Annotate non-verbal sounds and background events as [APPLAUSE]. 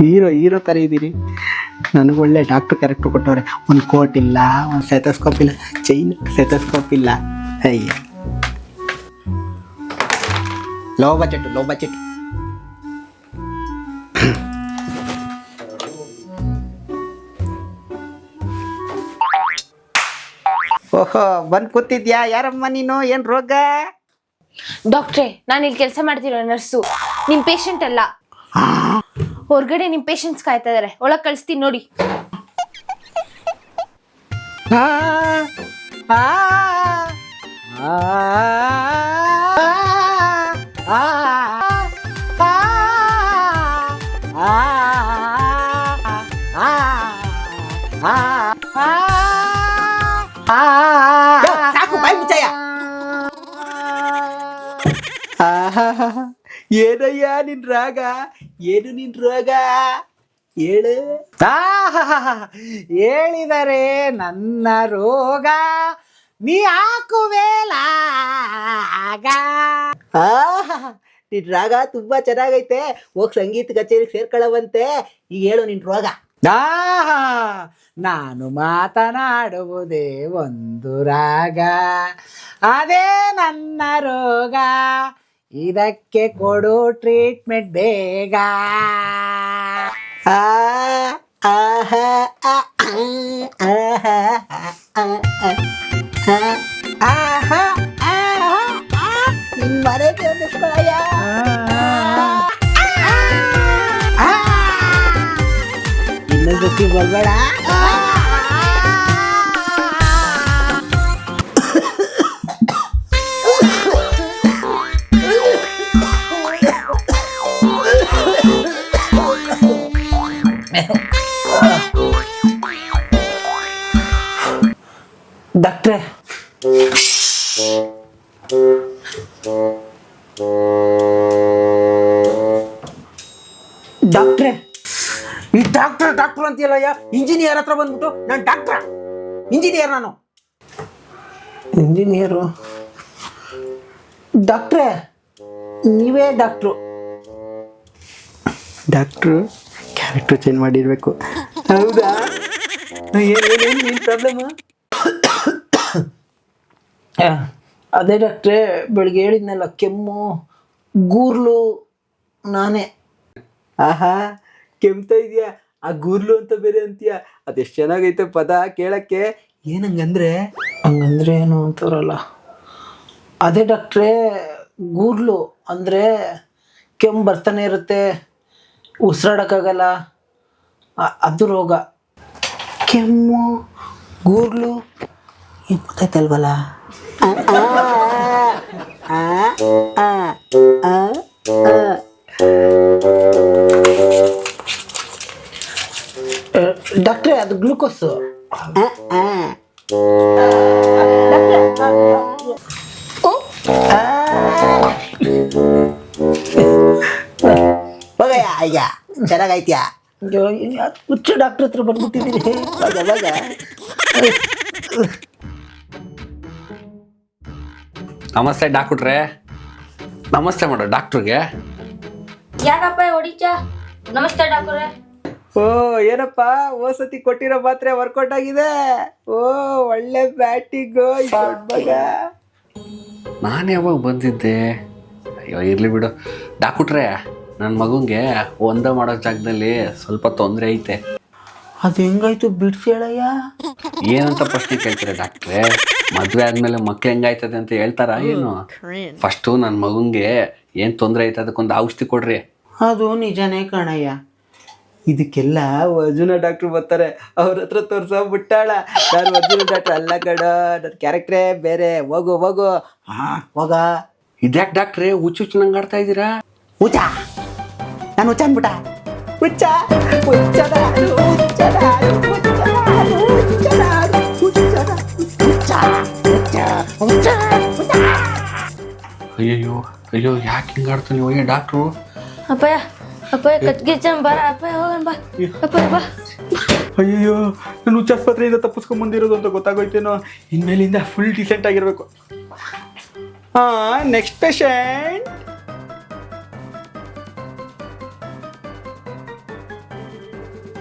Hero hero ಥರ ಇದ್ದೀರಿ ನನಗೆ ಒಳ್ಳೆ ಡಾಕ್ಟ್ರ್ ಕ್ಯಾರೆಕ್ಟರ್ ಕೊಟ್ಟವ್ರೆ. ಒಂದು ಕೋಟ್ ಇಲ್ಲ ಒಂದು ಸೆತಸ್ಕೋಪ್ ಇಲ್ಲ ಚೈನ್ ಸೆತಸ್ಕೋಪ್ ಇಲ್ಲ. ಅಯ್ಯ ಲೋ ಬಜೆಟ್ ಲೋ ಬಜೆಟ್ ಓಹೋ ಬಂದು ಕೂತಿದ್ಯಾ? ಯಾರಮ್ಮ ನೀನು? ಏನು ರೋಗ? ಡಾಕ್ಟ್ರೇ ನಾನು ಇಲ್ಲಿ ಕೆಲಸ ಮಾಡ್ತಿರೋ ನರ್ಸು. ನಿಮ್ ಪೇಷಂಟ್ ಅಲ್ಲ. ಹೊರಗಡೆ ನಿಮ್ ಪೇಷಂಟ್ಸ್ ಕಾಯ್ತಾ ಇದಾರೆ ಒಳಗ್ ಕಳಿಸ್ತೀನಿ ನೋಡಿ ಸಾಕು ಬಾಯಿ ಮುಚ್ಚಯ್ಯ ಏನಯ್ಯ ನಿನ್ ರಾಗ ಏನು ನಿನ್ ರೋಗ ಹೇಳು ಹೇಳಿದರೆ ನನ್ನ ರೋಗ ನೀ ಹಾಕುವೇಲಾಗ ನಿನ್ ರಾಗ ತುಂಬಾ ಚೆನ್ನಾಗೈತೆ ಹೋಗ್ ಸಂಗೀತ ಕಚೇರಿಗೆ ಸೇರ್ಕೊಳ್ಳವಂತೆ ಈಗ ಹೇಳು ನಿನ್ ರೋಗ ನಾನು ಮಾತನಾಡುವುದೇ ಒಂದು ರಾಗ ಅದೇ ನನ್ನ ರೋಗ ಇದಕ್ಕೆ ಕೊಡು ಟ್ರೀಟ್ಮೆಂಟ್ ಬೇಗ ಆ, ಇನ್ನೊಂದು ಬರ್ಬೇಡ ಡಾಕ್ಟ್ರೆ. ಡಾಕ್ಟ್ರೆ. ಈ ಡಾಕ್ಟರ್ ಡಾಕ್ಟರ್ ಅಂತೀಯಲ್ಲಯ್ಯ ಇಂಜಿನಿಯರ್ ಹತ್ರ ಬಂದ್ಬಿಟ್ಟು ನಾನು ಡಾಕ್ಟ್ರ? ಇಂಜಿನಿಯರ್ ನಾನು. ಇಂಜಿನಿಯರು? ಡಾಕ್ಟ್ರೆ, ನೀವೇ ಡಾಕ್ಟ್ರು. ಡಾಕ್ಟ್ರು ಕ್ಯಾರೆಕ್ಟರ್ ಚೇಂಜ್ ಮಾಡಿರಬೇಕು. ಹೌದಾ? ಏನು ಪ್ರಾಬ್ಲಮ್ ಅದೇ ಡಾಕ್ಟ್ರೆ ಬೆಳಿಗ್ಗೆ ಹೇಳಿದ್ನಲ್ಲ ಕೆಮ್ಮು ಗೂರ್ಲು ನಾನೇ. ಆಹಾ ಕೆಮ್ತಾ ಇದೆಯಾ? ಆ ಗೂರ್ಲು ಅಂತ ಬೇರೆ ಅಂತೀಯ? ಅದೆಷ್ಟು ಚೆನ್ನಾಗೈತೆ ಪದ ಕೇಳಕ್ಕೆ. ಏನಂಗಂದ್ರೆ? ಹಂಗಂದ್ರೆ ಏನು ಅಂತವ್ರಲ್ಲ ಅದೇ ಡಾಕ್ಟ್ರೆ ಗೂರ್ಲು ಅಂದರೆ ಕೆಮ್ಮು ಬರ್ತಾನೆ ಇರುತ್ತೆ ಉಸಿರಾಡೋಕ್ಕಾಗಲ್ಲ ಅದು ರೋಗ. ಕೆಮ್ಮು ಗೂರ್ಲು ಏನು ಗೊತ್ತಾಯ್ತಲ್ವಲ್ಲ. [LAUGHS] ಡಾಕ್ಟ್ರೆ ಅದು ಗ್ಲೂಕೋಸು ಹೋಗಯ್ಯ ಈಗ ಚೆನ್ನಾಗೈತ್ಯಾ ಹುಚ್ಚ ಡಾಕ್ಟ್ರ್ ಹತ್ರ ಬಂದ್ಬಿಟ್ಟಿದ್ದೀನಿ ಅವಾಗ [LAUGHS] ನಮಸ್ತೆ ಡಾಕ್ಟ್ರೆ. ನಮಸ್ತೆ ಮೇಡಮ್ ಡಾಕ್ಟ್ರಿಗೆ. ಯಾಕಪ್ಪ ಹೊಡಿಚ ನಮಸ್ತೆ ಡಾಕ್ಟ್ರೆ. ಓ ಏನಪ್ಪ ಓ ಸತಿ ಕೊಟ್ಟಿರೋ ಮಾತ್ರೆ ವರ್ಕೌಟ್ ಆಗಿದೆ? ಓ ಒಳ್ಳೆ ಬ್ಯಾಟಿಂಗು ಮಗ. ನಾನು ಯಾವಾಗ ಬಂದಿದ್ದೆ? ಅಯ್ಯೋ ಇರಲಿ ಬಿಡು. ಡಾಕ್ಟ್ರೆ ನನ್ನ ಮಗುಂಗೆ ಒಂದ ಮಾಡೋ ಜಾಗದಲ್ಲಿ ಸ್ವಲ್ಪ ತೊಂದರೆ ಐತೆ. ಅದು ಹೆಂಗಾಯ್ತು ಬಿಡ್ಸಿ ಹೇಳಯ್ಯ ಏನಂತ ಪ್ರಶ್ನೆ ಕೇಳ್ತೀರಾ ಡಾಕ್ಟ್ರೆ ಮದುವೆ ಆದ್ಮೇಲೆ ಮಕ್ಳು ಹೆಂಗಾಯ್ತದೆ ಅಂತ ಹೇಳ್ತಾರಾ? ಏನು? ಫಸ್ಟು ನನ್ನ ಮಗುಂಗೆ ಏನು ತೊಂದರೆ ಐತೆ ಅದಕ್ಕೊಂದು ಔಷಧಿ ಕೊಡ್ರಿ. ಅದು ನಿಜನೇ ಕಣಯ್ಯ. ಇದಕ್ಕೆಲ್ಲ ಅರ್ಜುನ ಡಾಕ್ಟ್ರು ಬರ್ತಾರೆ. ಅವ್ರ ಹತ್ರ ತೋರ್ಸೋ ಬಿಟ್ಟಾಳ. ನಾನು ಅರ್ಜುನ ಡಾಕ್ಟ್ರ್ ಅಲ್ಲ ಕಡ ನನ್ನ ಕ್ಯಾರೆಕ್ಟ್ರೇ ಬೇರೆ. ಹೋಗು ಹೋಗು. ಹಾ ಹೋಗ. ಇದ್ಯಾಕೆ ಡಾಕ್ಟ್ರೆ ಹುಚ್ಚು ಹುಚ್ಚು ನಂಗೆ ಆಡ್ತಾ ಇದ್ದೀರಾ? ಹುಚ್ಚ. ನಾನು ಹುಚ್ಚ ಅನ್ಬಿಟ್ಟ. ಹುಚ್ಚ. ಹುಚ್ಚದ ನಾನು, ಅಯ್ಯೋ ಯಾಕೆ ಹಿಂಗಾಡ್ತಾನೆ ಹೋಗಿ ಡಾಕ್ಟ್ರು ಅಪ್ಪಯ್ಯ ಅಪ್ಪಯ್ಯ ಕಚ್ಗಿಚ್ಚನ್ ಬರ ಅಪ್ಪಯ್ಯ ಹೋಗನ್ ಬಾ. ಅಪ್ಪಯ್ಯ ಬಾ. ಅಯ್ಯೋ ನಾನು ಹುಚ್ಚಾಸ್ಪತ್ರೆಯಿಂದ ತಪ್ಪಿಸ್ಕೊಂಡ್ ಬಂದಿರೋದು ಅಂತ ಗೊತ್ತಾಗೋಯ್ತೇನೋ? ಇನ್ಮೇಲಿಂದ ಫುಲ್ ಡಿಸೆಂಟ್ ಆಗಿರ್ಬೇಕು. ಹಾ ನೆಕ್ಸ್ಟ್ ಪೇಷಂಟ್